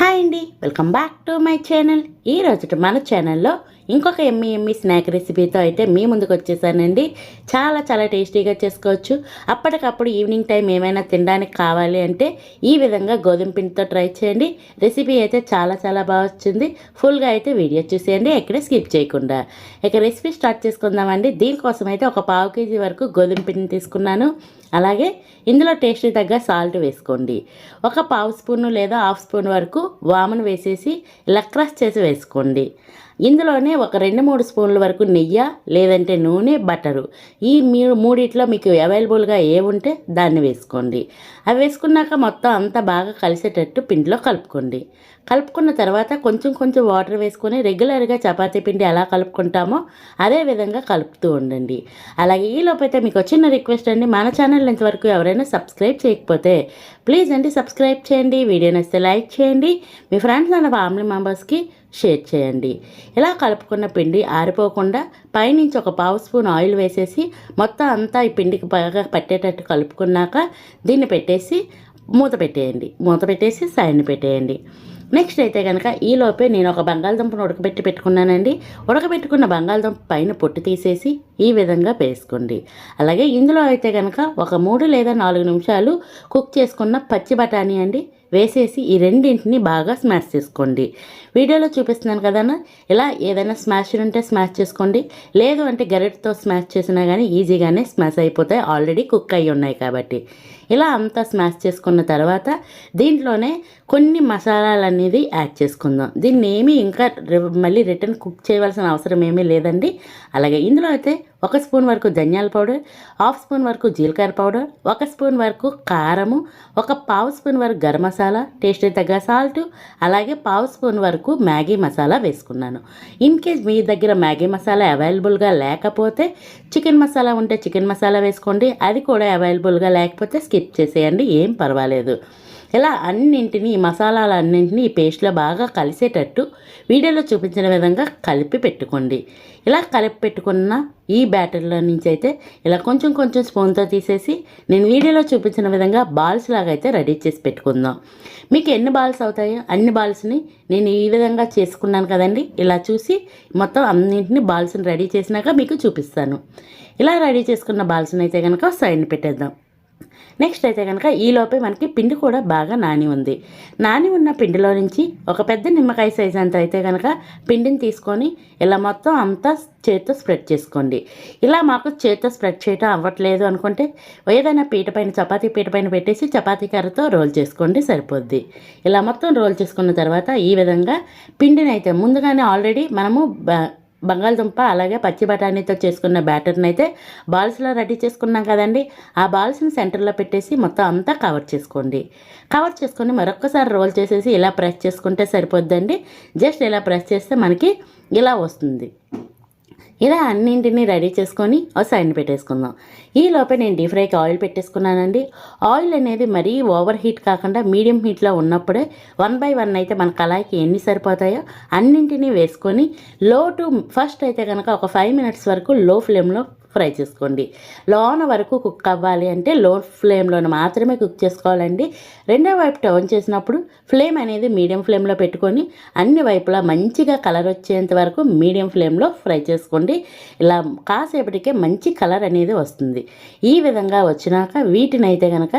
Hi అండి. Welcome back to my channel. ఈ మన ఛానల్లో ఇంకొక ఎమ్మి ఎమ్మి స్నాక్ రెసిపీతో అయితే మీ ముందుకు వచ్చేసానండి. చాలా చాలా టేస్టీగా చేసుకోవచ్చు. అప్పటికప్పుడు ఈవినింగ్ టైం ఏమైనా తినడానికి కావాలి అంటే ఈ విధంగా గోధుమ పిండితో ట్రై చేయండి. రెసిపీ అయితే చాలా చాలా బాగా వచ్చింది. ఫుల్గా అయితే వీడియో చూసేయండి. ఎక్కడ స్కిప్ చేయకుండా. ఇక రెసిపీ స్టార్ట్ చేసుకుందామండి. దీనికోసం అయితే ఒక పావు కేజీ వరకు గోధుమ పిండిని తీసుకున్నాను. అలాగే ఇందులో టేస్ట్ తగ్గ సాల్ట్ వేసుకోండి. ఒక పావు స్పూన్ లేదా హాఫ్ స్పూన్ వరకు వామును వేసేసి ఇలా క్రష్ చేసి వేసుకోండి. ఇందులోనే ఒక రెండు మూడు స్పూన్ల వరకు నెయ్యి లేదంటే నూనె బటరు. ఈ మీరు మూడిట్లో మీకు అవైలబుల్గా ఏ ఉంటే దాన్ని వేసుకోండి. అవి వేసుకున్నాక మొత్తం అంతా బాగా కలిసేటట్టు పిండిలో కలుపుకోండి. కలుపుకున్న తర్వాత కొంచెం కొంచెం వాటర్ వేసుకొని రెగ్యులర్గా చపాతీ పిండి ఎలా కలుపుకుంటామో అదే విధంగా కలుపుతూ ఉండండి. అలాగే ఈ లోపైతే మీకు చిన్న రిక్వెస్ట్ అండి. మన ఛానల్ ఇంతవరకు ఎవరైనా సబ్స్క్రైబ్ చేయకపోతే ప్లీజ్ అండి సబ్స్క్రైబ్ చేయండి. వీడియో నచ్చితే లైక్ చేయండి. మీ ఫ్రెండ్స్ అండ్ ఫ్యామిలీ మెంబర్స్కి షేర్ చేయండి. ఇలా కలుపుకున్న పిండి ఆరిపోకుండా పైనుంచి ఒక పావు స్పూన్ ఆయిల్ వేసేసి మొత్తం అంతా ఈ పిండికి బాగా పట్టేటట్టు కలుపుకున్నాక దీన్ని పెట్టేసి మూత పెట్టేయండి. మూత పెట్టేసి సైడ్ని పెట్టేయండి. నెక్స్ట్ అయితే కనుక ఈలోపే నేను ఒక బంగాళదుంపను ఉడకబెట్టి పెట్టుకున్నానండి. ఉడకబెట్టుకున్న బంగాళదుంప పైన పొట్టు తీసేసి ఈ విధంగా వేసుకోండి. అలాగే ఇందులో అయితే కనుక ఒక మూడు లేదా నాలుగు నిమిషాలు కుక్ చేసుకున్న పచ్చి బఠానీ అండి. వేసేసి ఈ రెండింటిని బాగా స్మాష్ చేసుకోండి. వీడియోలో చూపిస్తున్నాను కదన్నా ఇలా ఏదైనా స్మాష్ ఉంటే స్మాష్ చేసుకోండి. లేదు అంటే గరిటతో స్మాష్ చేసినా కానీ ఈజీగానే స్మాష్ అయిపోతాయి. ఆల్రెడీ కుక్ అయ్యి ఉన్నాయి కాబట్టి. ఇలా అంతా స్మాష్ చేసుకున్న తర్వాత దీంట్లోనే కొన్ని మసాలాలు అనేది యాడ్ చేసుకుందాం. దీన్ని ఏమీ ఇంకా మళ్ళీ రిటర్న్ కుక్ చేయవలసిన అవసరం ఏమీ లేదండి. అలాగే ఇందులో అయితే ఒక స్పూన్ వరకు ధనియాల పౌడర్ హాఫ్ స్పూన్ వరకు జీలకర్ర పౌడర్ ఒక స్పూన్ వరకు కారము ఒక పావు స్పూన్ వరకు గరం మసాలా టేస్ట్ తగ్గ సాల్ట్ అలాగే పావు స్పూన్ వరకు మ్యాగీ మసాలా వేసుకున్నాను. ఇన్ కేస్ మీ దగ్గర మ్యాగీ మసాలా అవైలబుల్గా లేకపోతే చికెన్ మసాలా ఉంటే చికెన్ మసాలా వేసుకోండి. అది కూడా అవైలబుల్గా లేకపోతే స్కిప్ చేసేయండి ఏం పర్వాలేదు. ఇలా అన్నింటినీ మసాలాలన్నింటినీ ఈ పేస్ట్లో బాగా కలిసేటట్టు వీడియోలో చూపించిన విధంగా కలిపి పెట్టుకోండి. ఇలా కలిపి పెట్టుకున్న ఈ బ్యాటర్లో నుంచి అయితే ఇలా కొంచెం కొంచెం స్పూన్తో తీసేసి నేను వీడియోలో చూపించిన విధంగా బాల్స్ లాగా అయితే రెడీ చేసి పెట్టుకుందాం. మీకు ఎన్ని బాల్స్ అవుతాయో అన్ని బాల్స్ని నేను ఈ విధంగా చేసుకున్నాను కదండి. ఇలా చూసి మొత్తం అన్నింటిని బాల్స్ని రెడీ చేసినాక మీకు చూపిస్తాను. ఇలా రెడీ చేసుకున్న బాల్స్ని అయితే కనుక సైడ్ పెట్టేద్దాం. నెక్స్ట్ అయితే కనుక ఈలోపే మనకి పిండి కూడా బాగా నాని ఉంది. నాని ఉన్న పిండిలో నుంచి ఒక పెద్ద నిమ్మకాయ సైజ్ అంత అయితే కనుక పిండిని తీసుకొని ఇలా మొత్తం అంతా చేత్తో స్ప్రెడ్ చేసుకోండి. ఇలా మాకు చేత్తో స్ప్రెడ్ చేయడం అవ్వట్లేదు అనుకుంటే ఏదైనా పీట పైన చపాతీ పీట పైన పెట్టేసి చపాతీ కర్రతో రోల్ చేసుకోండి సరిపోద్ది. ఇలా మొత్తం రోల్ చేసుకున్న తర్వాత ఈ విధంగా పిండిని అయితే ముందుగానే ఆల్రెడీ మనము బంగాళదుంప అలాగే పచ్చి బఠానీతో చేసుకున్న బ్యాటర్ని అయితే బాల్స్లో రెడీ చేసుకున్నాం కదండి. ఆ బాల్స్ని సెంటర్లో పెట్టేసి మొత్తం అంతా కవర్ చేసుకోండి. కవర్ చేసుకొని మరొకసారి రోల్ చేసేసి ఇలా ప్రెస్ చేసుకుంటే సరిపోద్దండి. జస్ట్ ఇలా ప్రెస్ చేస్తే మనకి ఇలా వస్తుంది. ఇలా అన్నింటినీ రెడీ చేసుకొని ఒక సైడ్ పెట్టేసుకుందాం. ఈ లోపే నేను డీప్ ఫ్రైకి ఆయిల్ పెట్టేసుకున్నానండి. ఆయిల్ అనేది మరీ ఓవర్ హీట్ కాకుండా మీడియం హీట్లో ఉన్నప్పుడే వన్ బై వన్ అయితే మన కళాయికి ఎన్ని సరిపోతాయో అన్నింటినీ వేసుకొని లో టు ఫస్ట్ అయితే కనుక ఒక ఫైవ్ మినిట్స్ వరకు లో ఫ్లేమ్లో ఫ్రై చేసుకోండి. లోన వరకు కుక్ అవ్వాలి అంటే లో ఫ్లేమ్లో మాత్రమే కుక్ చేసుకోవాలండి. రెండో వైపు టర్న్ చేసినప్పుడు ఫ్లేమ్ అనేది మీడియం ఫ్లేమ్లో పెట్టుకొని అన్ని వైపులా మంచిగా కలర్ వచ్చేంత వరకు మీడియం ఫ్లేమ్లో ఫ్రై చేసుకోండి. ఇలా కాసేపటికే మంచి కలర్ అనేది వస్తుంది. ఈ విధంగా వచ్చినాక వీటిని అయితే కనుక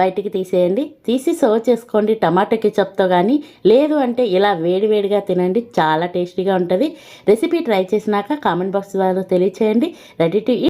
బయటికి తీసేయండి. తీసి సర్వ్ చేసుకోండి. టమాటో కెచప్తో కానీ లేదు అంటే ఇలా వేడివేడిగా తినండి. చాలా టేస్టీగా ఉంటుంది. రెసిపీ ట్రై చేసినాక కామెంట్ బాక్స్ ద్వారా తెలియచేయండి. Ready to